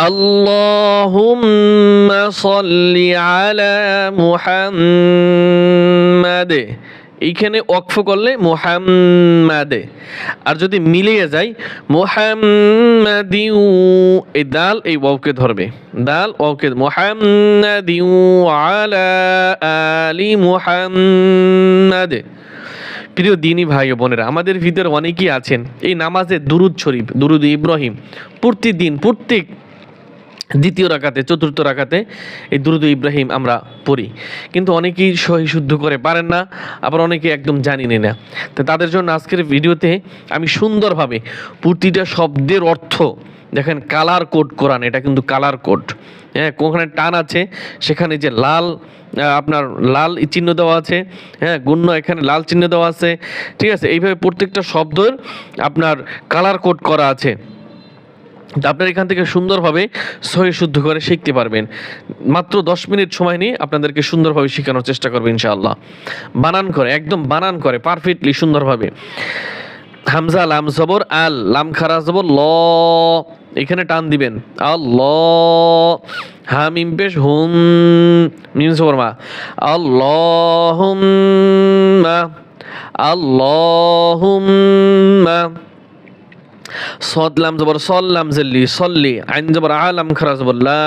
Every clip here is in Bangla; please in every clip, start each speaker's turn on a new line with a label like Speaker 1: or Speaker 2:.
Speaker 1: اللهم صل على محمد এইখানে ওয়াকফ করলে মোহাম্মাদে আর যদি মিলিয়ে যায় মোহাম্মাদিউ এই দাল এই ওয়াওকে ধরবে দাল ওয়াওকে মোহাম্মাদিউ আলা আলি মোহাম্মাদে প্রিয় দিনী ভাই ও বোনেরা আমাদের ভিতরে অনেকেই আছেন এই নামাজে দুরুদ শরীফ দুরুদ ইব্রাহিম প্রতিদিন প্রত্যেক দ্বিতীয় রাকাতে, চতুর্থ রাকাতে এই দুরুদ ইব্রাহিম আমরা পড়ি। কিন্তু অনেকেই সহি শুদ্ধ করে পারেন না, আবার অনেকে একদম জানি না। তো তাদের জন্য আজকের ভিডিওতে আমি সুন্দরভাবে প্রতিটা শব্দের অর্থ, দেখেন কালার কোড কোরআন, এটা কিন্তু কালার কোড হ্যাঁ কোখানে টান আছে, সেখানে যে লাল আপনার লাল চিহ্ন দেওয়া আছে হ্যাঁ গুণ্য এখানে লাল চিহ্ন দেওয়া আছে, ঠিক আছে? এইভাবে প্রত্যেকটা শব্দের আপনার কালার কোড করা আছে। আপনার এখান থেকে সুন্দরভাবে সহি শুদ্ধ করে শিখতে পারবেন। মাত্র দশ মিনিট সময় নিয়ে আপনাদেরকে সুন্দরভাবে শেখানোর চেষ্টা করবে ইনশাআল্লাহ। বানান করে, একদম বানান করে পারফেক্টলি সুন্দরভাবে। হামজা, লাম জবর, আল, লাম খারা জবর, ল। এখানে টান দিবেন। আল, ল। হা মিম পেশ, হুম। মিম জবর, মা। আল্লাহুম্মা আল্লাহুম্মা। সদ লাম জবর, সল্লাম জল্লি, সল্লি, আইন জবর, আলাম খারাজ বল্লা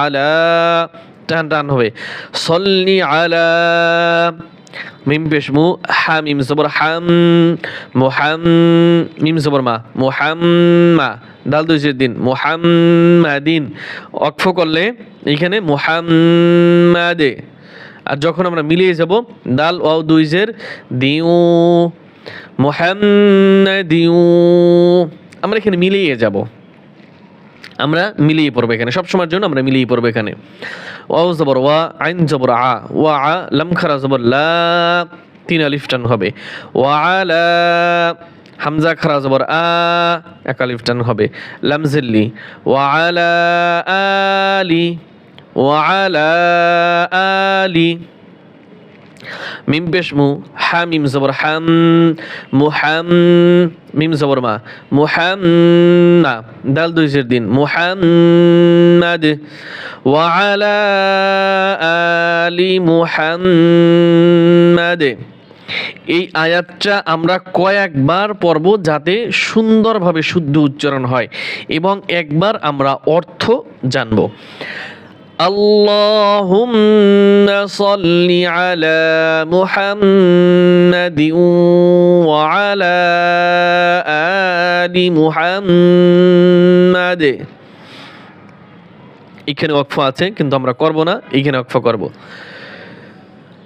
Speaker 1: আলা, টান টান হবে। সল্লি আলা, মিম পেশ মু, হা, মিম জবর, হাম মোহাম মিম জবর, মা মোহাম্মা ডাল দুইজের দিন মোহাম্মাদিন অক্ষ করলে এখানে মোহাম্মাদে আর যখন আমরা মিলিয়ে যাব ডাল ওয়াও দুইজের দিউ মোহাম্মাদিউ আমরা এখানে মিলিয়ে যাব। আমরা মিলিয়ে পড়ব এখানে। সবসময়ের জন্য আমরা মিলিয়ে পড়ব এখানে। ওয়াও জবর ওয়া, আইন জবর আ। ওয়া আ, লাম খারা জবর লা। তিন আলিফ টান হবে। ওয়া আলা হামজা খারা জবর আ। এক আলিফ টান হবে। লাম জিল্লি। ওয়া আলা আলি। ওয়া আলা আলি। মিম পেশ মু, হা, মিম জবর হাম মুহাম মিম জবর, মা মুহাম্মা দাল দুই জের দিন মুহাম্মাদ ওয়া, আলা মুহাম্মাদ এই আয়াতটা আমরা কয়েকবার পড়ব যাতে সুন্দরভাবে শুদ্ধ উচ্চারণ হয় এবং একবার আমরা অর্থ জানব। اللهم صل على محمد وعلى آل محمد এখানে ওয়াকফ আছে কিন্তু আমরা করব না এখানে ওয়াকফ করব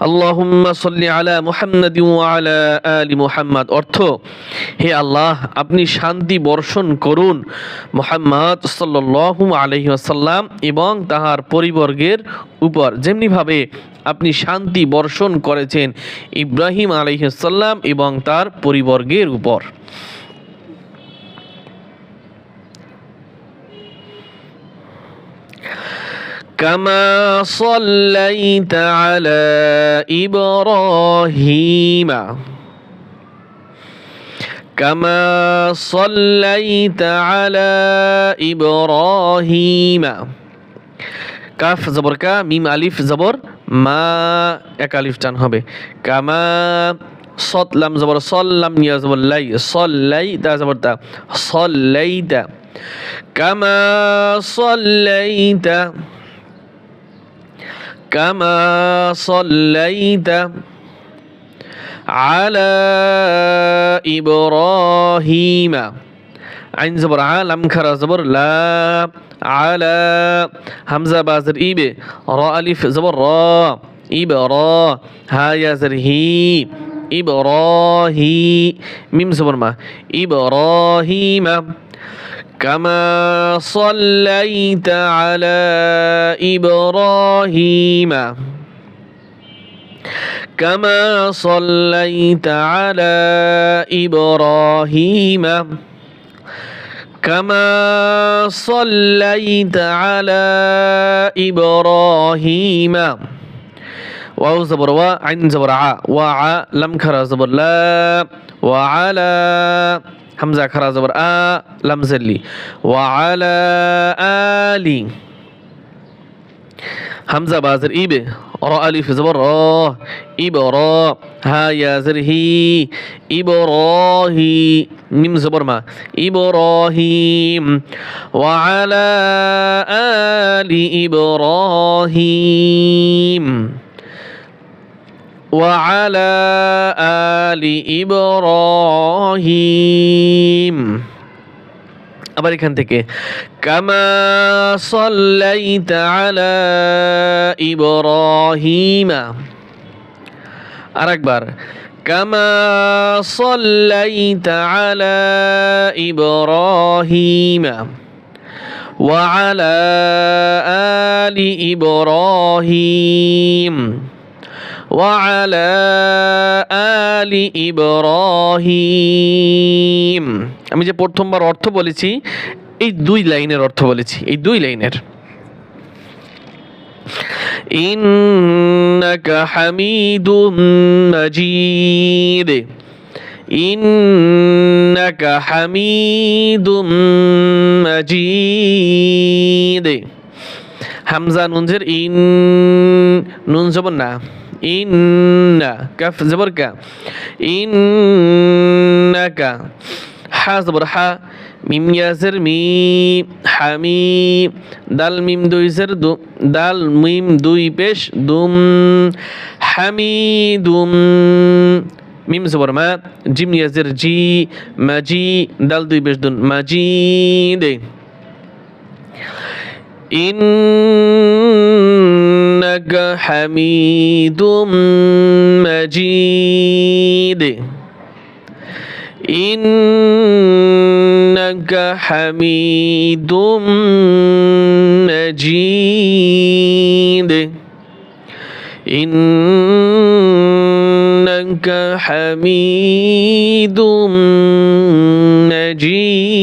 Speaker 1: আল্লাহুম্মা সাল্লি আলা মুহাম্মাদ আলা আলি মুহাম্মাদ। অর্থ, হে আল্লাহ, আপনি শান্তি বর্ষণ করুন মোহাম্মদ সাল্লু আলহি আসাল্লাম এবং তাহার পরিবর্গের উপর। যেমনিভাবে আপনি শান্তি বর্ষণ করেছেন ইব্রাহিম আলহিসাল্লাম এবং তার পরিবর্গের উপর। كما صليت على إبراهيم كما صليت على إبراهيم কাফ জবর কা মিম আলিফ জবর মা এক আলিফ টান হবে কামা সত লাম জবর সল্লাম নিয়া জবর লাই সল্লাই তা জবর তা সল্লাইতা কামা সল্লাইতা كما صليت على إبراهيم. عين زبر عالم كرا زبر لا على همزة بازر إيبه را ألف زبر را. إيبه را ها يا زر هي. إبراهي. ميم زبر ما. إبراهيم. كما صليت على إبراهيم؟ كما صليت على إبراهيم؟ كما صليت على إبراهيم؟ واو زبر وا عين زبر ع وع لم خرا زبر لا وعلى حمزة خرا زبر آ لم زلي وعلى آل হামজা বাজের ইবে র আলিফ জবর র ইব র হা ইয়াজের হি ইব হি মিম জবর মা ইব রহিম ওয়ালা আলি ইব্রাহিম وعلى آل إبراهيم আবার এখান থেকে কামা সাল্লাইতা আলা ইব্রাহিমা আরেকবার কামা সাল্লাইতা আলা ইব্রাহিমা وعلى آل إبراهيم وعلى آل إبراهيم আমি যে প্রথমবার অর্থ বলেছি এই দুই লাইনের অর্থ বলেছি এই দুই লাইনের إنك حميد مجيد إنك حميد مجيد হামজা নুনজের ইন নুন জবর না ইন্না কাফ জবর কা ইন্নাকা হা জবর হা মিম ইয়াজের মি হামি দাল মিম দুই দু দাল মিম দুই পেশ দুম হামিদুম মিম জবর মা জিম ইয়াজের জি মাজি দাল দুই পেশ দুন মাজিদে إنك حميد مجيد إنك حميد مجيد إنك حميد مجيد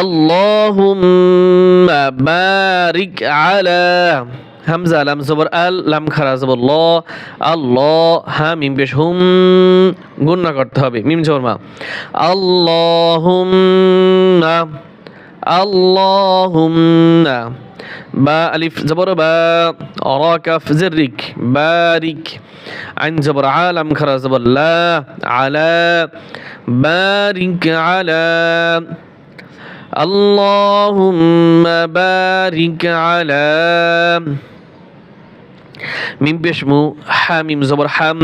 Speaker 1: اللهم بارك على হামজা লাম জবর আল লাম খারা জবর ল আল্লাহ হা মিম পেশ হুম গুণনা করতে হবে মিম জবর মা আল্লাহুম্মা আল্লাহুম্মা বা আলিফ জবর বা রা কাফ জিরিক বারিক আইন জবর আলাম খারা জবর লা আলা বারিক আলা اللهم بارك على মিম পেশ মু হা মিম জবর হাম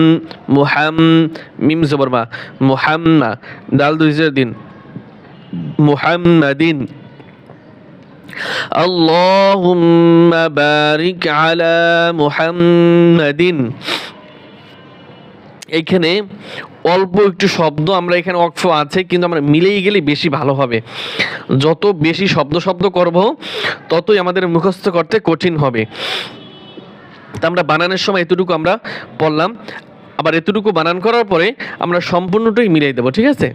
Speaker 1: মুহাম মিম জবর মা মুহাম্মা দাল দুই দিন মুহাম্মাদিন اللهم بارك على محمد এইখানে অল্প একটু শব্দ, আমরা এখানে অক্ষ আছে, কিন্তু আমরা মিলেই গেলে বেশি ভালো হবে। যত বেশি শব্দ শব্দ করব, ততই আমাদের মুখস্থ করতে কঠিন হবে। তা আমরা বানানোর সময় এতটুকু আমরা পড়লাম আবার এতটুকু বানান করার পরে আমরা সম্পূর্ণটাই মিলাই দেবো, ঠিক আছে?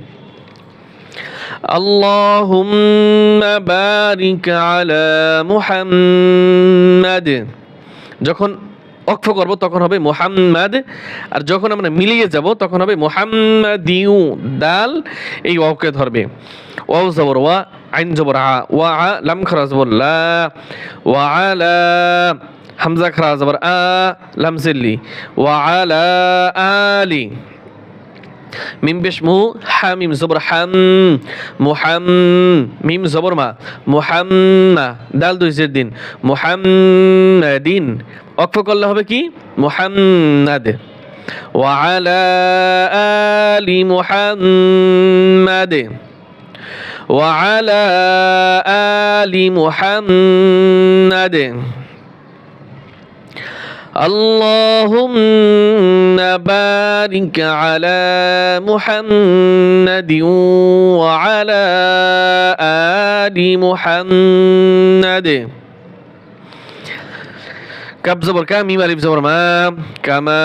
Speaker 1: যখন অক্ষ করব, তখন হবে মোহাম্মদ। আর যখন আমরা মিলিয়ে যাব, তখন হবে মোহাম্মদিউ দাল এই ওয়াওকে ধরবে। ওয়াও জবর, ওয়া, আইন জবর, আ, ওয়া, আ, লাম খরা জবর, লা, ওয়া আলা হামজা খরা জবর, আ, লাম জিল্লি ওয়া আলা আলি। মিম পেশ মু হা মিম জবর হাম মুহাম মিম জবর মা মুহাম্মা দাল দুই জের দিন মুহাম্মাদিন অক্ষ করলে হবে কি মুহাম্মাদ وعلى آل محمد وعلى آل محمد اللهم بارك على محمد وعلى آل محمد. كب زبر كم ميم ألف زبر ما كما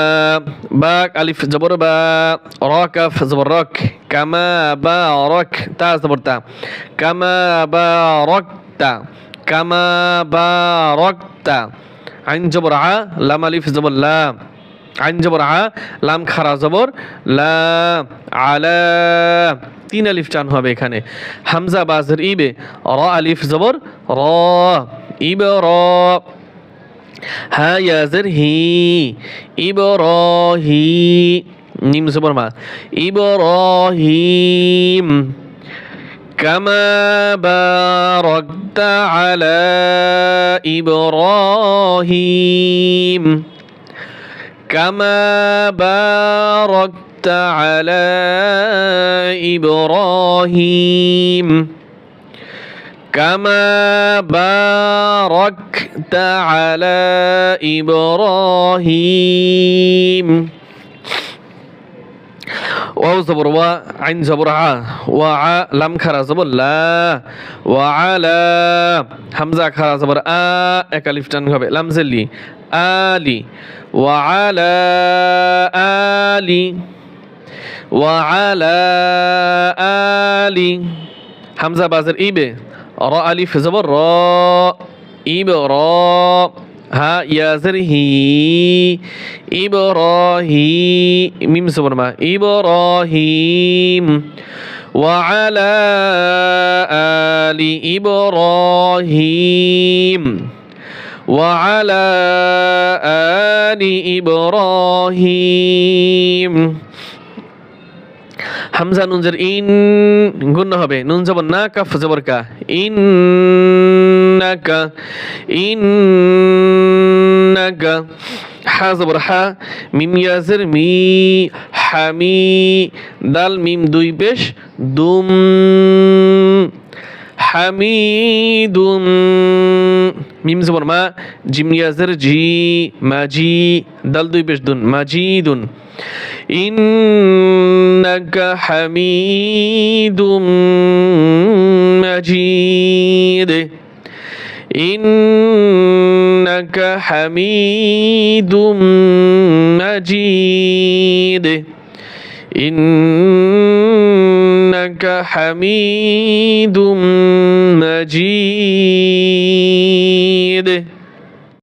Speaker 1: باك ألف زبر با راكف زبر راك كما بارك تا زبر تا كما باركت كما باركت আইন জবর আ, লাম আলিফ জবর লা আইন জবর আ, লাম খারা জবর লা আলা। তিন আলিফ টান হবে এখানে। হামজা বাজর ইবে, র আলিফ জবর র। ইবে র। হা ইয়াজের হি ইবরাহি নিম জবর মা। ইবরাহিম كما باركت على إبراهيم كما باركت على إبراهيم كما باركت على إبراهيم واو زبر وا عين زبر ع وع لم خرا زبر لا وعلى হামজা খারা জবর আ এক আলিফ টান হবে লামজেলি আলি وعلى آلي وعلى آلي হামজা বাজের ইবে র আলিফ জবর র ইব র ها ياسره إبراهيم ميم سبحان إبراهيم وعلى آل إبراهيم وعلى آل إبراهيم. হামজা নুনজের ইন গুণ হবে। নুন জবর না, কাফ জবর কা। ইন্নাকা ইন্নাকা হা জবর হা, মিম ইয়াজের, মি হামি দাল, মিম দুই পেশ, দুম হামিদুম মিম জবর মা জিমনিয়াজের জি মাজি দাল দুই বেশ দুন মাজিদুন ইন্নাকা হামিদুম মাজিদ ইন্নাকা হামিদুম মাজিদ ইন حميد مجيد